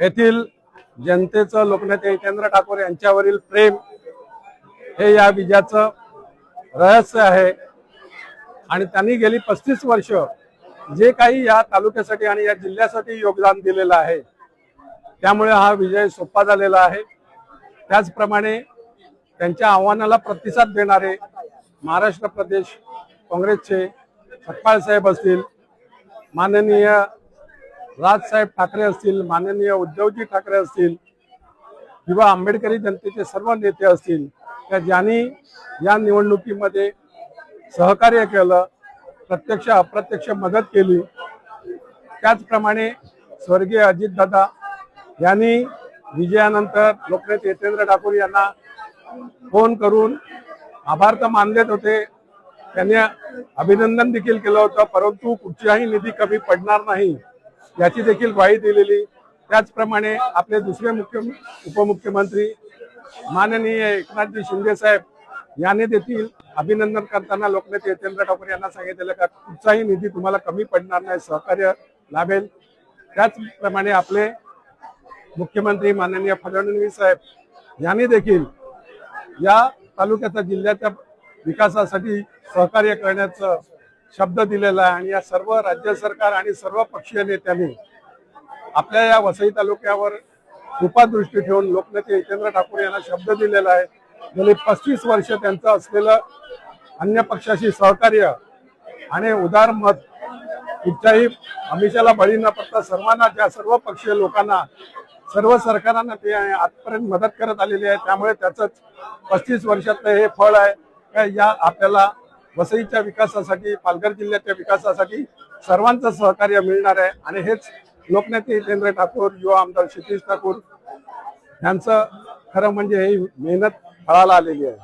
येथील जनतेचं लोकनेते हितेंद्र ठाकूर यांच्यावरील प्रेम हे या विजयाचं रहस्य आहे. आणि त्यांनी गेली पस्तीस वर्ष जे काही या तालुक्यासाठी आणि या जिल्ह्यासाठी योगदान दिलेलं आहे त्यामुळे हा विजय सोपा झालेला आहे. त्याचप्रमाणे त्यांच्या आव्हानाला प्रतिसाद देणारे महाराष्ट्र प्रदेश काँग्रेसचे सतपाळ साहेब असतील माननीय राजसाहेब ठाकरे असतील माननीय उद्धवजी ठाकरे असतील किंवा आंबेडकरी जनतेचे सर्व नेते असतील त्या ज्यांनी या निवडणुकीमध्ये सहकार्य केलं प्रत्यक्ष अप्रत्यक्ष मदत केली त्याचप्रमाणे स्वर्गीय अजितदादा यांनी विजयानंतर लोकनेते हितेंद्र ठाकूर यांना फोन करून आभार तर मानलेत होते. त्यांनी अभिनंदन देखील केलं होतं परंतु कुठच्याही निधी कमी पडणार नाही. याची देखील ग्वाही दिलेली. त्याचप्रमाणे आपले दुसरे मुख्य उपमुख्यमंत्री माननीय एकनाथजी शिंदे साहेब यांनी देखील अभिनंदन करताना लोकनेते हितेंद्र ठाकूर यांना सांगितलेलं का कुठचाही निधी तुम्हाला कमी पडणार नाही सहकार्य लाभेल. त्याचप्रमाणे आपले मुख्यमंत्री माननीय फडणवीस साहेब यांनी देखील या तालुक्याच्या जिल्ह्याच्या विकासासाठी सहकार्य करण्याचं शब्द दिलेला आहे आणि या सर्व राज्य सरकार आणि सर्व पक्षीय नेत्यांनी आपल्या या वसई तालुक्यावर कृपादृष्टी ठेवून लोकनेते हितेंद्र ठाकूर यांना शब्द दिलेला आहे. गेली पस्तीस वर्ष त्यांचं असलेलं अन्य पक्षाशी सहकार्य आणि उदार मत कुठच्याही अमिषाला बळी न पडता सर्वांना त्या सर्व पक्षीय लोकांना सर्व सरकारांना ते आजपर्यंत मदत करत आलेली आहे त्यामुळे त्याच पस्तीस वर्षातलं हे फळ आहे. या आपल्याला वसईच्या विकासासाठी पालघर जिल्ह्याच्या विकासासाठी सर्वांचं सहकार्य मिळणार आहे. आणि हेच लोकनेते हितेंद्र ठाकूर युवा आमदार क्षितिश ठाकूर यांचं खरं म्हणजे ही मेहनत फळाला आलेली आहे.